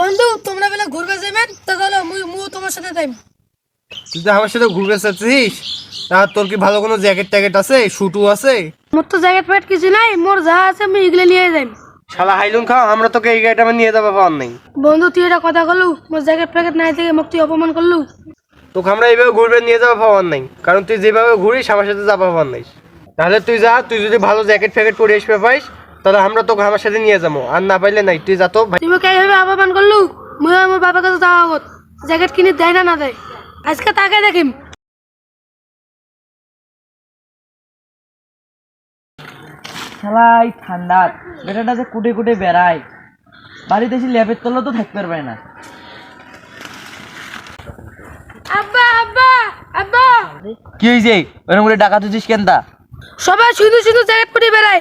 বন্ধু তোমরা বেলা ঘুরবে যাবেন তা চলো মুই মু তোমার সাথে যাই তুই তো আমার সাথে ঘুরবে চাচ্ছিস তা তোর কি ভালো কোনো জ্যাকেট ট্যাকেট আছে শুটু আছে? মোর তো জ্যাকেট প্যাকেট কিছু নাই মোর যা আছে আমি এগুলো নিয়ে যাই শালা হাইলুন খাও আমরা তোকে এই গাড়িটা নিয়ে যাব পাওয়ার নাই। বন্ধু তুই এটা কথা বললু মোর জ্যাকেট প্যাকেট নাই থেকে মোক তুই অপমান করলু। তোকে আমরা এইভাবে ঘুরবে নিয়ে যাব পাওয়ার নাই কারণ তুই যেভাবে ঘুরিস আমার সাথে যাব পাওয়ার নাই। তাহলে তুই যা তুই যদি ভালো জ্যাকেট ফ্যাকেট পরে আসবে পাইস তাহলে আমরা তোকে আমার সাথে নিয়ে যাব। আর না পাইলে নাই তুই যা তো ভাই। তুই মোক এইভাবে অপমান করলু? মুই আমার বাবার কাছে যাওয়া আগত। জ্যাকেট কিনে দেয় না না দেয়। আজকে তাকে দেখিম। খেলাই ঠান্ডা। বেটাটা যে কুটে কুটে বেড়ায়। বাড়িতে এসে ল্যাপের তলা তো থাকতে পারবে না। আব্বা আব্বা আব্বা! কি হয়েছে ওরকম করে ডাকা তুছিস কেন তা সবাই সুন্দর সুন্দর জ্যাকেট পরে বেড়ায়।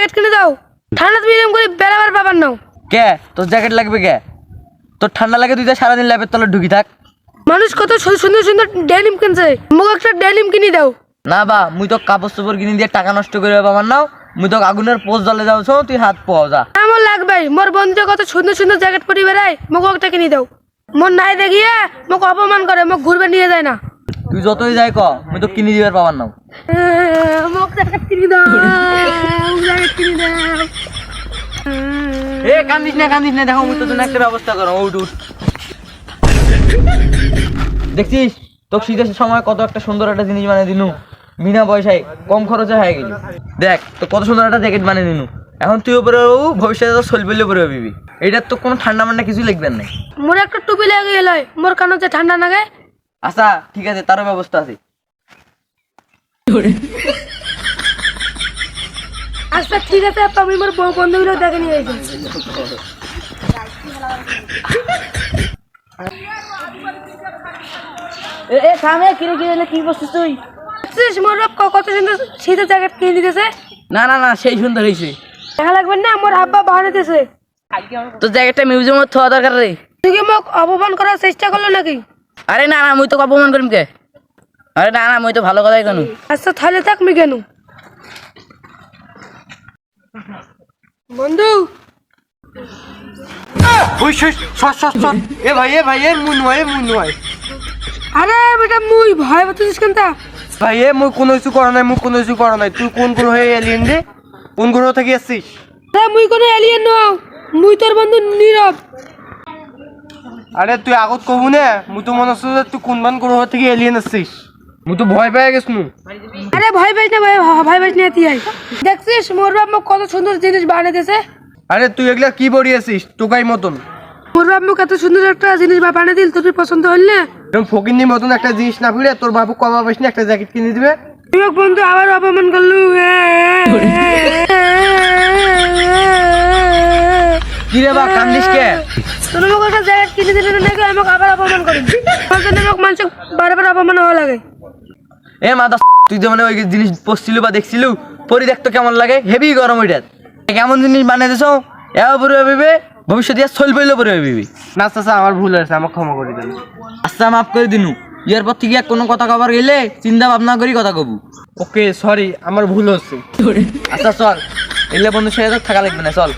জ্যাকেট কিনে দাও। ঠান্ডা তুমি এরকম করে বেড়াবার বাবার নাও। কে? তোর জ্যাকেট লাগবে কে? তোর ঠান্ডা লাগে তুই তো সারাদিন ল্যাপের তলা ঢুকি থাক। মানুষ কত সুন্দর সুন্দর ডেনিম কিনছে। মোক একটা ডেনিম কিনে দাও। না বা মুই তো কাপড় চোপড় কিনে দিয়ে টাকা নষ্ট করে বাবার নাও। মুই তো আগুনের পোস্ট জলে যাও তুই হাত পাওয়া যা। আমার লাগবে মোর বন্ধু কত সুন্দর সুন্দর জ্যাকেট পরে বেড়ায় মোক একটা কিনে দাও। মোর নাই দেখিয়ে মোক অপমান করে মোক ঘুরবে নিয়ে যায় না। তুই যতই যাই ক মুই তো কিনে দিবার পাবার নাও। মোক জ্যাকেট কিনে দাও জ্যাকেট কিনে দাও এ কান্দিস না কান্দিস না দেখো মুই তো জন্য একটা ব্যবস্থা করো উঠ উঠ। দেখছিস? তোর শীতের সময় কত একটা সুন্দর একটা জিনিস বানিয়ে দিনু। বিনা পয়সায় কম খরচে হয়ে গেল। দেখ তো কত সুন্দর একটা জ্যাকেট বানিয়ে দিনু। এখন তুই উপরে ভবিষ্যতে তো সলবেলে উপরে হবি। এটার তো কোনো ঠান্ডা মান্ডা কিছু লিখবে না। মোর একটা টুপি লাগে গেল মোর কানে যে ঠান্ডা লাগে। আচ্ছা ঠিক আছে তারও ব্যবস্থা আছে। আচ্ছা ঠিক আছে আপা, আমি মোর বউ বন্ধুগুলো দেখে নিয়ে এসেছি এ সামনে কিরে কিরে কি বসছিস তুই? দেখছিস মোর বাপ ক- কত সুন্দর শীতের জ্যাকেট কিনে দিতেছে? না না না সেই সুন্দর হয়েছে দেখা লাগবে না মোর আব্বা বাহানা দিতেছে। তোর জ্যাকেটটা মিউজিয়ামে থাকা দরকার রে। তুই কি মোক অপমান করার চেষ্টা করল নাকি? আরে না না মুই তো অপমান করিম কে? আরে না না মুই তো ভালো কথাই কেন। আচ্ছা তাহলে থাক মি কেন? বন্ধু। এ ভাই এ ভাই এ মুই নয় এ মুই নয়। আরে বেটা মুই ভয় পাচ্ছিস কেন তা? ভাই এ মুই কোনো কিছু করা নাই মুই কোনো কিছু করা নাই। তুই কোন গ্রহ এলিয়েন রে? কোন গ্রহ থেকে এসছিস আরে মুই কোনো এলিয়েন নও। মুই তোর বন্ধু নীরব। আরে তুই আগত কবু না? মুই তো মনে হচ্ছে তুই কোনবান গ্রহ থেকে এলিয়েন আসছিস? মুই তো ভয় পেয়ে গেছ নু আরে ভয় পাইস না ভয় ভয় পাইস না তুই। দেখছিস মোর বাপ মোক কত সুন্দর জিনিস বানিয়ে দিয়েছে আরে তুই এগুলা কি পড়িয়েছিস টোকাই মতন মোর বাপ মোক এত সুন্দর একটা জিনিস বা বানিয়ে দিল তোর পছন্দ হল না এরকম ফকিন্নির মতন একটা জিনিস না ফিরে তোর বাবু কমা পাইস না একটা জ্যাকেট কিনে দিবে তুই বন্ধু আবার অপমান করলু কি রে বা কান্দিস কে তোর মোক একটা জ্যাকেট কিনে দিলে নাকি আমাকে আবার অপমান করিস তার জন্য মোক মানুষ বারবার অপমান হওয়া লাগে এ মাদা তুই যে মানে ওই জিনিস পড়ছিল বা দেখছিল পরি দেখতো কেমন লাগে? হেভি গরম ওইটা। কেমন জিনিস বানিয়ে দিছ এবার পরে ভাবিবে ভবিষ্যতে চল পড়লে পরে ভাবিবি। না চাচা আমার ভুল হয়েছে আমাকে ক্ষমা করে দেন। আচ্ছা মাফ করে দিনু। ইয়ার পর থেকে কোনো কথা কবার গেলে চিন্তা ভাবনা করি কথা কবু। ওকে সরি আমার ভুল হচ্ছে। আচ্ছা চল। এলে বন্ধু সাথে থাকা লাগবে না চল।